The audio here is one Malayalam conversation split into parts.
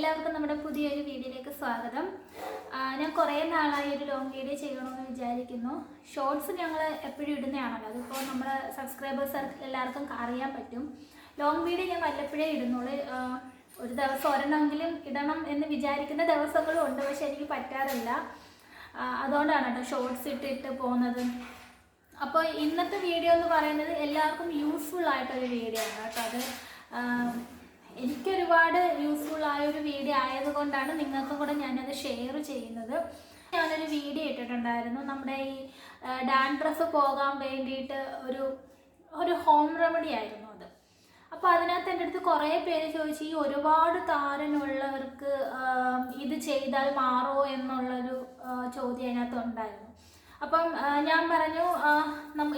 എല്ലാവർക്കും നമ്മുടെ പുതിയൊരു വീഡിയോയിലേക്ക് സ്വാഗതം. ഞാൻ കുറേ നാളായി ഒരു ലോങ് വീഡിയോ ചെയ്യണമെന്ന് വിചാരിക്കുന്നു. ഷോർട്സ് ഞങ്ങൾ എപ്പോഴും ഇടുന്നതാണല്ലോ. അതിപ്പോൾ നമ്മുടെ സബ്സ്ക്രൈബേഴ്സ് എല്ലാവർക്കും അറിയാൻ പറ്റും. ലോങ് വീഡിയോ ഞാൻ വല്ലപ്പോഴേ ഇടുന്നുള്ളൂ. ഒരു ദിവസം ഒരെണ്ണമെങ്കിലും ഇടണം എന്ന് വിചാരിക്കുന്ന ദിവസങ്ങളും ഉണ്ട്. പക്ഷെ എനിക്ക് പറ്റാറില്ല. അതുകൊണ്ടാണ് കേട്ടോ ഷോർട്സ് ഇട്ടിട്ട് പോകുന്നത്. അപ്പോൾ ഇന്നത്തെ വീഡിയോ എന്ന് പറയുന്നത് എല്ലാവർക്കും യൂസ്ഫുൾ ആയിട്ടൊരു വീഡിയോ ആണ് കേട്ടോ അത്. ആം, എനിക്കൊരുപാട് യൂസ്ഫുൾ ആയ ഒരു വീഡിയോ ആയതുകൊണ്ടാണ് നിങ്ങൾക്കും കൂടെ ഞാനത് ഷെയർ ചെയ്യുന്നത്. ഞാനൊരു വീഡിയോ ഇട്ടിട്ടുണ്ടായിരുന്നു. നമ്മുടെ ഈ ഡാൻഡ്രഫ് പോകാൻ വേണ്ടിയിട്ട് ഒരു ഒരു ഹോം റെമഡി ആയിരുന്നു അത്. അപ്പോൾ അതിനകത്ത് എന്റെ അടുത്ത് കുറേ പേര് ചോദിച്ചു ഈ ഒരുപാട് താരനുള്ളവർക്ക് ഇത് ചെയ്താൽ മാറുമോ എന്നുള്ളൊരു ചോദ്യം അതിനകത്ത് ഉണ്ടായിരുന്നു. അപ്പം ഞാൻ പറഞ്ഞു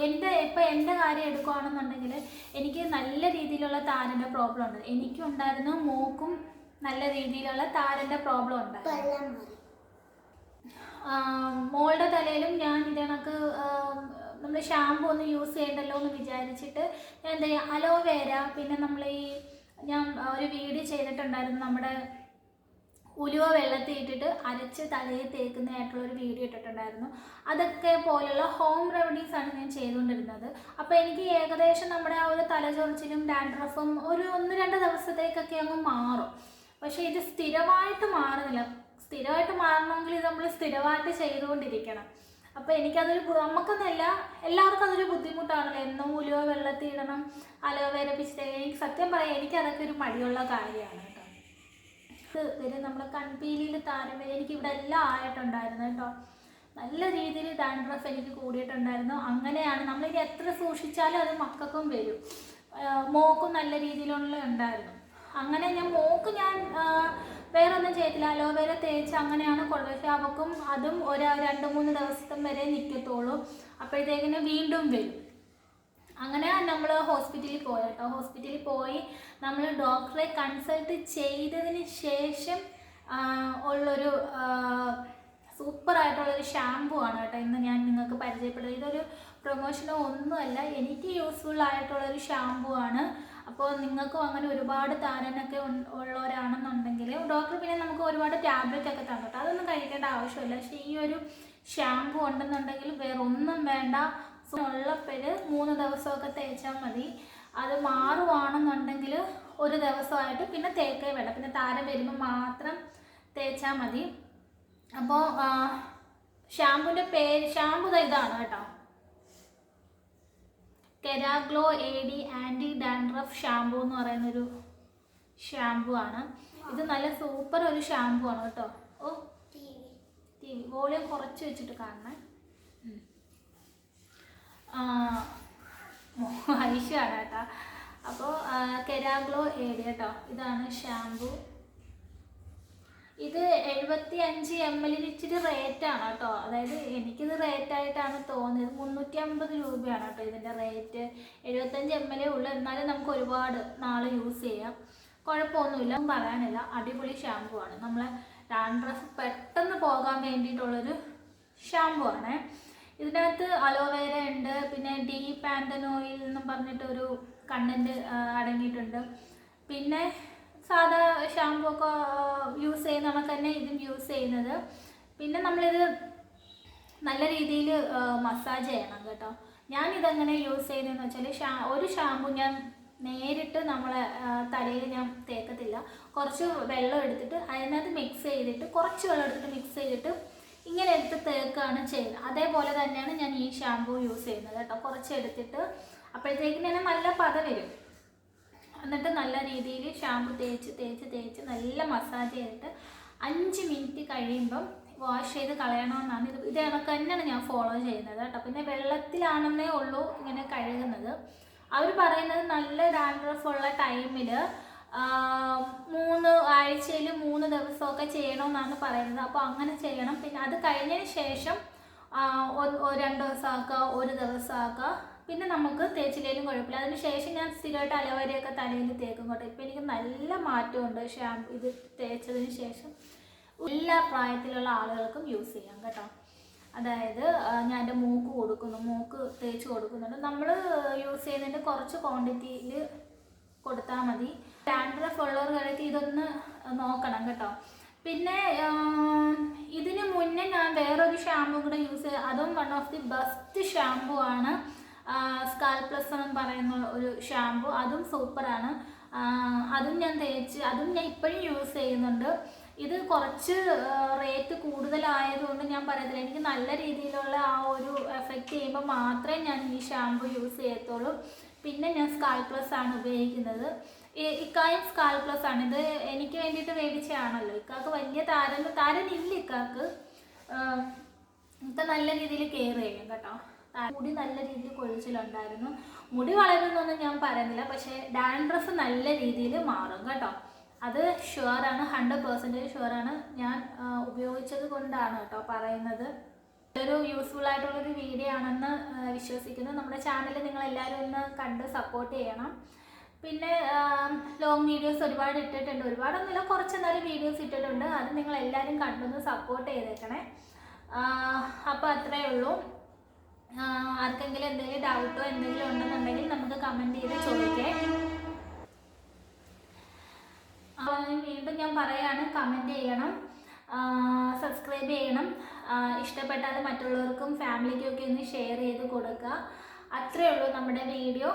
എന്റെ ഇപ്പം എന്റെ കാര്യം എടുക്കുകയാണെന്നുണ്ടെങ്കിൽ എനിക്ക് നല്ല രീതിയിലുള്ള താരന്റെ പ്രോബ്ലം ഉണ്ട്. എനിക്കും ഉണ്ടായിരുന്നു മൂക്കും നല്ല രീതിയിലുള്ള താരന്റെ പ്രോബ്ലം ഉണ്ട് മോളുടെ തലയിലും ഞാൻ ഇത് നമുക്ക് നമ്മൾ ഷാമ്പു ഒന്നും യൂസ് ചെയ്യണ്ടല്ലോ എന്ന് വിചാരിച്ചിട്ട് ഞാൻ എന്താ അലോവേര പിന്നെ നമ്മൾ ഈ ഞാൻ ഒരു വീഡിയോ ചെയ്തിട്ടുണ്ടായിരുന്നു നമ്മുടെ ഉലുവ വെള്ളത്തിൽ ഇട്ടിട്ട് അരച്ച് തലയിൽ തേക്കുന്നതായിട്ടുള്ള ഒരു വീഡിയോ ഇട്ടിട്ടുണ്ടായിരുന്നു. അതൊക്കെ പോലുള്ള ഹോം റെമഡീസ് ആണ് ഞാൻ ചെയ്തുകൊണ്ടിരുന്നത്. അപ്പോൾ എനിക്ക് ഏകദേശം നമ്മുടെ ആ ഒരു തലചൊറിച്ചിലും ഡാൻഡ്രഫും ഒരു ഒന്ന് രണ്ട് ദിവസത്തേക്കൊക്കെ അങ്ങ് മാറും. പക്ഷേ ഇത് സ്ഥിരമായിട്ട് മാറുന്നില്ല. സ്ഥിരമായിട്ട് മാറണമെങ്കിൽ ഇത് നമ്മൾ സ്ഥിരമായിട്ട് ചെയ്തുകൊണ്ടിരിക്കണം. അപ്പോൾ എനിക്കതൊരു നമുക്കൊന്നല്ല എല്ലാവർക്കും അതൊരു ബുദ്ധിമുട്ടാണല്ലോ. എന്നും ഉലുവ വെള്ളത്തിൽ ഇടണം അലോവേര പിച്ചിട്ട് എനിക്ക് സത്യം പറയാം എനിക്കതൊക്കെ ഒരു മടിയുള്ള കാര്യമാണ്. ഇത് വരെ നമ്മുടെ കൺപീലിയിൽ താരം വരെ എനിക്ക് ഇവിടെ എല്ലാം ആയിട്ടുണ്ടായിരുന്നു കേട്ടോ. നല്ല രീതിയിൽ ഡാൻഡ്രഫ് എനിക്ക് കൂടിയിട്ടുണ്ടായിരുന്നു. അങ്ങനെയാണ് നമ്മളിനി എത്ര സൂക്ഷിച്ചാലും അത് മക്കൾക്കും വരും. മോക്കും നല്ല രീതിയിലുള്ള ഉണ്ടായിരുന്നു. അങ്ങനെ ഞാൻ മോക്ക് ഞാൻ വേറെ ഒന്നും ചെയ്തില്ല. അലോവേര തേച്ച് അങ്ങനെയാണ് പക്ഷെ അവക്കും അതും ഒരു രണ്ട് മൂന്ന് ദിവസത്തും വരെ നിൽക്കത്തുള്ളൂ അപ്പോഴത്തേക്കിന് വീണ്ടും വരും. അങ്ങനെ നമ്മൾ ഹോസ്പിറ്റലിൽ പോയി കേട്ടോ. ഹോസ്പിറ്റലിൽ പോയി നമ്മൾ ഡോക്ടറെ കൺസൾട്ട് ചെയ്തതിന് ശേഷം ഉള്ളൊരു സൂപ്പർ ആയിട്ടുള്ളൊരു ഷാമ്പു ആണ് കേട്ടോ ഇന്ന് ഞാൻ നിങ്ങൾക്ക് പരിചയപ്പെടുന്നത്. ഇതൊരു പ്രൊമോഷനോ ഒന്നുമല്ല എനിക്ക് യൂസ്ഫുൾ ആയിട്ടുള്ളൊരു ഷാമ്പു ആണ്. അപ്പോൾ നിങ്ങൾക്കും അങ്ങനെ ഒരുപാട് താരനൊക്കെ ഉള്ളവരാണെന്നുണ്ടെങ്കിൽ ഡോക്ടർ പിന്നെ നമുക്ക് ഒരുപാട് ടാബ്ലറ്റ് ഒക്കെ തന്നിട്ട് അതൊന്നും കഴിക്കേണ്ട ആവശ്യമില്ല. പക്ഷേ ഈ ഒരു ഷാമ്പു ഉണ്ടെന്നുണ്ടെങ്കിൽ വേറെ ഒന്നും വേണ്ട. ഉള്ളപ്പോൾ മൂന്ന് ദിവസമൊക്കെ തേച്ചാൽ മതി. അത് മാറുവാണെന്നുണ്ടെങ്കിൽ ഒരു ദിവസമായിട്ട് പിന്നെ തേക്കേ വേണ്ട. പിന്നെ താരം വരുമ്പോൾ മാത്രം തേച്ചാൽ മതി. അപ്പോൾ ഷാമ്പുവിന്റെ പേര് ഷാമ്പു ഇതാണ് കേട്ടോ. Keraglo A D anti dandruff shampoo എന്ന് പറയുന്നൊരു ഷാമ്പു ആണ്. ഇത് നല്ല സൂപ്പർ ഒരു ഷാമ്പു ആണ് കേട്ടോ. ഓ ടി വി. വോളിയം കുറച്ച് വെച്ചിട്ട് കാണണേ. ഐഷാണ് കേട്ടോ. അപ്പോൾ കെരാഗ്ലോ ഏരിയ കേട്ടോ. ഇതാണ് ഷാംപു. ഇത് എഴുപത്തി അഞ്ച് എം എല്ലിന് ഇച്ചിരി റേറ്റാണ് കേട്ടോ. അതായത് എനിക്കിത് റേറ്റായിട്ടാണ് തോന്നിയത്. മുന്നൂറ്റി അമ്പത് രൂപയാണ് കേട്ടോ ഇതിന്റെ റേറ്റ് എഴുപത്തഞ്ച് എം എൽ ഉള്ളൂ. എന്നാലും നമുക്ക് ഒരുപാട് നാൾ യൂസ് ചെയ്യാം. കുഴപ്പമൊന്നുമില്ല. പറയാനില്ല. അടിപൊളി ഷാമ്പു ആണ്. നമ്മളെ ഡാൻഡ്രഫ് പെട്ടെന്ന് പോകാൻ വേണ്ടിയിട്ടുള്ളൊരു ഷാമ്പു ആണ്. ഇതിനകത്ത് അലോവേര ഉണ്ട് പിന്നെ ഡീ പാന്റനോയിൽ എന്നും പറഞ്ഞിട്ട് ഒരു കണ്ടന്റ് അടങ്ങിയിട്ടുണ്ട്. പിന്നെ സാധാ ഷാമ്പൂ ഒക്കെ യൂസ് ചെയ്യുന്ന കണക്ക് തന്നെ ഇതും യൂസ് ചെയ്യുന്നത്. പിന്നെ നമ്മളിത് നല്ല രീതിയിൽ മസാജ് ചെയ്യണം കേട്ടോ. ഞാൻ ഇതെങ്ങനെ യൂസ് ചെയ്യുന്നതെന്ന് വെച്ചാൽ ഷാ ഒരു ഷാമ്പു ഞാൻ നേരിട്ട് നമ്മളെ തലയിൽ ഞാൻ തേക്കത്തില്ല. കുറച്ച് വെള്ളം എടുത്തിട്ട് അതിനകത്ത് മിക്സ് ചെയ്തിട്ട് കുറച്ച് വെള്ളം എടുത്തിട്ട് മിക്സ് ചെയ്തിട്ട് ഇങ്ങനെ എടുത്ത് തേക്കാണ് ചെയ്യുന്നത്. അതേപോലെ തന്നെയാണ് ഞാൻ ഈ ഷാമ്പൂ യൂസ് ചെയ്യുന്നത് കേട്ടോ. കുറച്ച് എടുത്തിട്ട് അപ്പോഴത്തേക്കിന് തന്നെ നല്ല പത വരും. എന്നിട്ട് നല്ല രീതിയിൽ ഷാമ്പു തേച്ച് തേച്ച് തേച്ച് നല്ല മസാജ് ചെയ്തിട്ട് അഞ്ച് മിനിറ്റ് കഴിയുമ്പം വാഷ് ചെയ്ത് കളയണമെന്നാണ്. ഇത് ഇത് കണക്ക് തന്നെയാണ് ഞാൻ ഫോളോ ചെയ്യുന്നത് കേട്ടോ. പിന്നെ വെള്ളത്തിലാണെന്നേ ഉള്ളൂ ഇങ്ങനെ കഴുകുന്നത്. അവർ പറയുന്നത് നല്ല ഡാൻഡ്രഫ് ഉള്ള ടൈമിൽ ദിവസമൊക്കെ ചെയ്യണമെന്നാണ് പറയുന്നത്. അപ്പോൾ അങ്ങനെ ചെയ്യണം. പിന്നെ അത് കഴിഞ്ഞതിന് ശേഷം രണ്ട് ദിവസമാക്കുക ഒരു ദിവസമാക്കുക. പിന്നെ നമുക്ക് തേച്ചില്ലേലും കുഴപ്പമില്ല. അതിന് ശേഷം ഞാൻ സ്ഥിരമായിട്ട് അലവരയൊക്കെ തലയിൽ തേക്കും കേട്ടോ. ഇപ്പം എനിക്ക് നല്ല മാറ്റമുണ്ട് ഷാമ്പു ഇത് തേച്ചതിന് ശേഷം. എല്ലാ പ്രായത്തിലുള്ള ആളുകൾക്കും യൂസ് ചെയ്യാം കേട്ടോ. അതായത് ഞാൻ എന്റെ മൂക്ക് കൊടുക്കുന്നു മൂക്ക് തേച്ച് കൊടുക്കുന്നുണ്ട്. നമ്മൾ യൂസ് ചെയ്യുന്നതിന്റെ കുറച്ച് ക്വാണ്ടിറ്റിയിൽ കൊടുത്താൽ മതി. ഡാൻഡ്രഫ് ഉള്ളവർക്കൊക്കെ ഇതൊന്ന് നോക്കണം കേട്ടോ. പിന്നെ ഇതിന് മുന്നേ ഞാൻ വേറൊരു ഷാമ്പു കൂടെ യൂസ് ചെയ്ത് അതും one of the best shampoo ആണ്. സ്കാൽ പ്ലസ് എന്ന് പറയുന്ന ഒരു ഷാമ്പു അതും സൂപ്പറാണ് അതും ഞാൻ തേച്ച് അതും ഞാൻ ഇപ്പോഴും യൂസ് ചെയ്യുന്നുണ്ട്. ഇത് കുറച്ച് റേറ്റ് കൂടുതലായതുകൊണ്ട് ഞാൻ പറയത്തില്ല. എനിക്ക് നല്ല രീതിയിലുള്ള ആ ഒരു എഫക്റ്റ് ചെയ്യുമ്പോൾ മാത്രമേ ഞാൻ ഈ ഷാമ്പു യൂസ് ചെയ്യത്തുള്ളൂ. പിന്നെ ഞാൻ സ്കാൽ പ്ലസ് ആണ് ഉപയോഗിക്കുന്നത്. ഇക്കായും സ്കാൾ പ്ലസ് ആണ്. ഇത് എനിക്ക് വേണ്ടിയിട്ട് മേടിച്ചതാണല്ലോ. ഇക്കാക്ക് വലിയ താരൻ താരനില്ല ഇക്കാക്ക്. ഇപ്പം നല്ല രീതിയിൽ കെയർ ചെയ്യും കേട്ടോ. മുടി നല്ല രീതിയിൽ കൊഴിച്ചിലുണ്ടായിരുന്നു. മുടി വളരുന്നൊന്നും ഞാൻ പറയുന്നില്ല. പക്ഷേ ഡാൻഡ്രഫ് നല്ല രീതിയിൽ മാറും കേട്ടോ. അത് ഷുവറാണ് ഹൺഡ്രഡ് പെർസെന്റേജ് ഷുവറാണ് ഞാൻ ഉപയോഗിച്ചത് കൊണ്ടാണ് കേട്ടോ പറയുന്നത്. ഒരു യൂസ്ഫുൾ ആയിട്ടുള്ളൊരു വീഡിയോ ആണെന്ന് വിശ്വസിക്കുന്നു. നമ്മുടെ ചാനൽ നിങ്ങൾ എല്ലാവരും ഒന്ന് കണ്ട് സപ്പോർട്ട് ചെയ്യണം. പിന്നെ ലോങ് വീഡിയോസ് ഒരുപാട് ഇട്ടിട്ടുണ്ട്. ഒരുപാടൊന്നുമില്ല കുറച്ച് എന്നാലും വീഡിയോസ് ഇട്ടിട്ടുണ്ട്. അത് നിങ്ങൾ എല്ലാവരും കണ്ടൊന്ന് സപ്പോർട്ട് ചെയ്തേക്കണേ. അപ്പോൾ അത്രയേ ഉള്ളൂ. ആർക്കെങ്കിലും എന്തെങ്കിലും ഡൗട്ടോ എന്തെങ്കിലും ഉണ്ടെന്നുണ്ടെങ്കിൽ നമുക്ക് കമന്റ് ചെയ്ത് ചോദിക്കേ. വീണ്ടും ഞാൻ പറയാണ് കമന്റ് ചെയ്യണം. സബ്സ്ക്രൈബ് ചെയ്യണം. ഇഷ്ടപ്പെട്ടാൽ മറ്റുള്ളവർക്കും ഫാമിലിക്കും ഒക്കെ ഒന്ന് ഷെയർ ചെയ്ത് കൊടുക്കുക. അത്രയേ ഉള്ളൂ നമ്മുടെ വീഡിയോ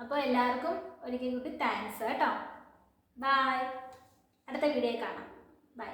അപ്പോൾ എല്ലാവർക്കും ഒരിക്കൽ കൂടി താങ്ക്സ് കേട്ടോ. ബായ് അടുത്ത വീഡിയോ കാണാം. ബൈ